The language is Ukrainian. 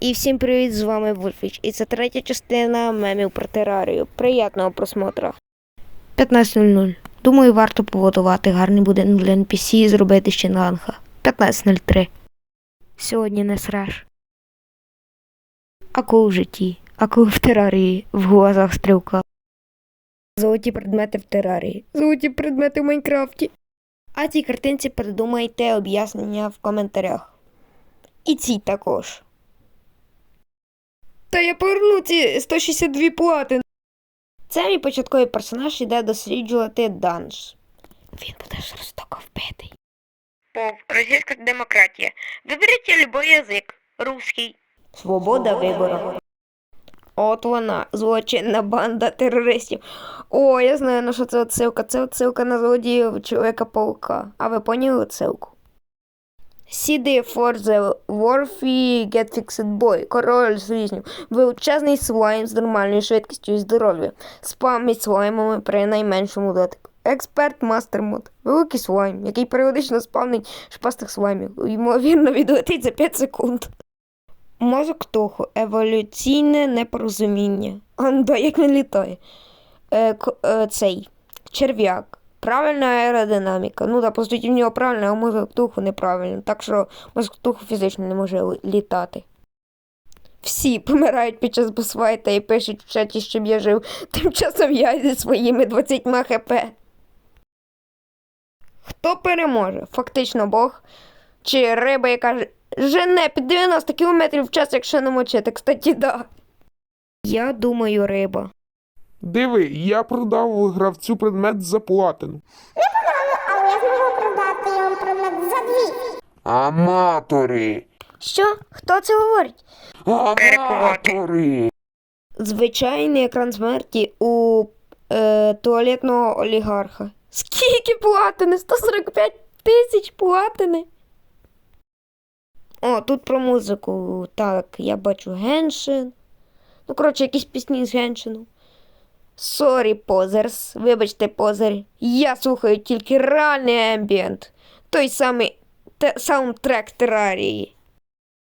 І всім привіт, з вами Вульфіч. І це третя частина мемів про терарію. Приятного просмотра. 15.00. Думаю, варто побудувати гарний будинок для NPC і зробити ще ланха. 15.03. Сьогодні не сраж. Акул в житті, акул в терарії, в глазах стрілка. Золоті предмети в терарії. Золоті предмети в Майнкрафті. А цій картинці придумайте об'яснення в коментарях. І цій також. Та я поверну ці 162 плати. Це мій початковий персонаж іде досліджувати данж. Він буде жорстоко вбитий. Пов, російська демократія. Виберіть любой язик. Русський. Свобода вибору. От вона, злочинна банда терористів. О, я знаю, на що це отсилка. Це отсилка на злодіїв чоловіка паука. А ви поняли отсилку? Сіди for the Worthy Get Fixed Boy, король слизнів, величезний слайм з нормальною швидкістю і здоров'ям, спамить слаймами при найменшому дотику. Експерт Мастер Мод, великий слайм, який періодично спавнить шпастих слаймів, ймовірно відлетить за 5 секунд. Мозок Тоху, еволюційне непорозуміння. Анда, як він літає. Е, е, цей черв'як. Правильна аеродинаміка. Ну да, по суті, в нього правильно, а мозок Туху неправильно. Так що мозок Туху фізично не може літати. Всі помирають під час босфайта і пишуть в чаті, щоб я жив. Тим часом я зі своїми 20 хп. Хто переможе? Фактично Бог чи риба, яка жене під 90 км в час, якщо не мочити. Кстати, да. Я думаю, риба. Диви, я продав гравцю предмет за платину. але я зможу продати йому предмет за дві. Аматори! Що? Хто це говорить? Аматори! Звичайний екран смерті у е, туалетного олігарха. Скільки платини? 145 тисяч платини. О, тут про музику. Так, я бачу Геншин. Ну, коротше, якісь пісні з Геншину. Сорі, позерс. Вибачте, позер. Я слухаю тільки реальний ембієнт. Той самий саундтрек терарії.